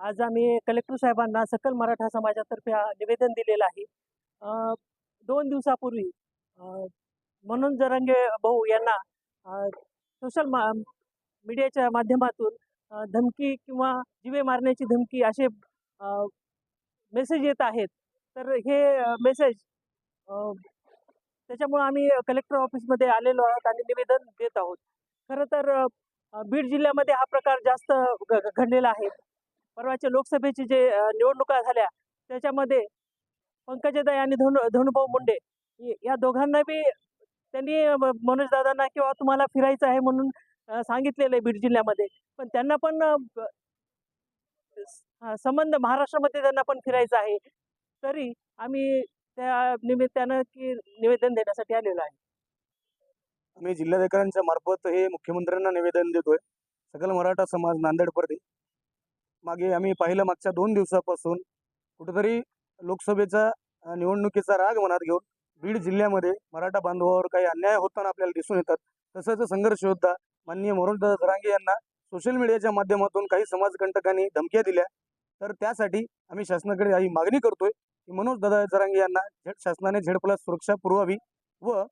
आज आम्ही कलेक्टर साहेबांना सकल मराठा समाजातर्फे निवेदन दिलेलं आहे. दोन दिवसापूर्वी म्हणून जरंगे भाऊ यांना सोशल मा मीडियाच्या माध्यमातून धमकी किंवा जीवे मारण्याची धमकी असे मेसेज येत आहेत. तर हे मेसेज त्याच्यामुळं आम्ही कलेक्टर ऑफिसमध्ये आलेलो आहोत आणि निवेदन देत आहोत. खरं तर बीड जिल्ह्यामध्ये हा प्रकार जास्त घ- घडलेला आहे. परवाच्या लोकसभेची जे निवडणुका झाल्या त्याच्यामध्ये पंकजाताई आणि धनु धनुभाऊ मुंडे या दोघांना बी त्यांनी मनोजदादांना किंवा तुम्हाला फिरायचं आहे म्हणून सांगितलेलं आहे बीड जिल्ह्यामध्ये. पण त्यांना पण संबंध महाराष्ट्रामध्ये त्यांना पण फिरायचं आहे. तरी आम्ही त्या निमित्तानं की निवेदन देण्यासाठी आलेलो आहे. आम्ही जिल्हाधिकाऱ्यांच्या मार्फत हे मुख्यमंत्र्यांना निवेदन देतोय. सकल मराठा समाज नांदेड प्रति. मागे आम्ही पाहिलं मागच्या दोन दिवसापासून कुठेतरी लोकसभेचा निवडणुकीचा राग मनात घेऊन बीड जिल्ह्यामध्ये मराठा बांधवावर काही अन्याय होताना आपल्याला दिसून येतात. तसंच संघर्ष योद्धा माननीय मनोजदादा जरांगे यांना सोशल मीडियाच्या माध्यमातून काही समाजकंटकांनी धमक्या दिल्या. तर त्यासाठी आम्ही शासनाकडे ही मागणी करतोय की मनोज दादा जरांगे यांना झेड शासनाने झेड प्लस सुरक्षा पुरवावी व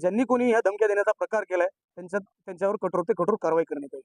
ज्यांनी कोणी ह्या धमक्या देण्याचा प्रकार केलाय त्यांच्या त्यांच्यावर कठोर ते कठोर कारवाई करण्यात येईल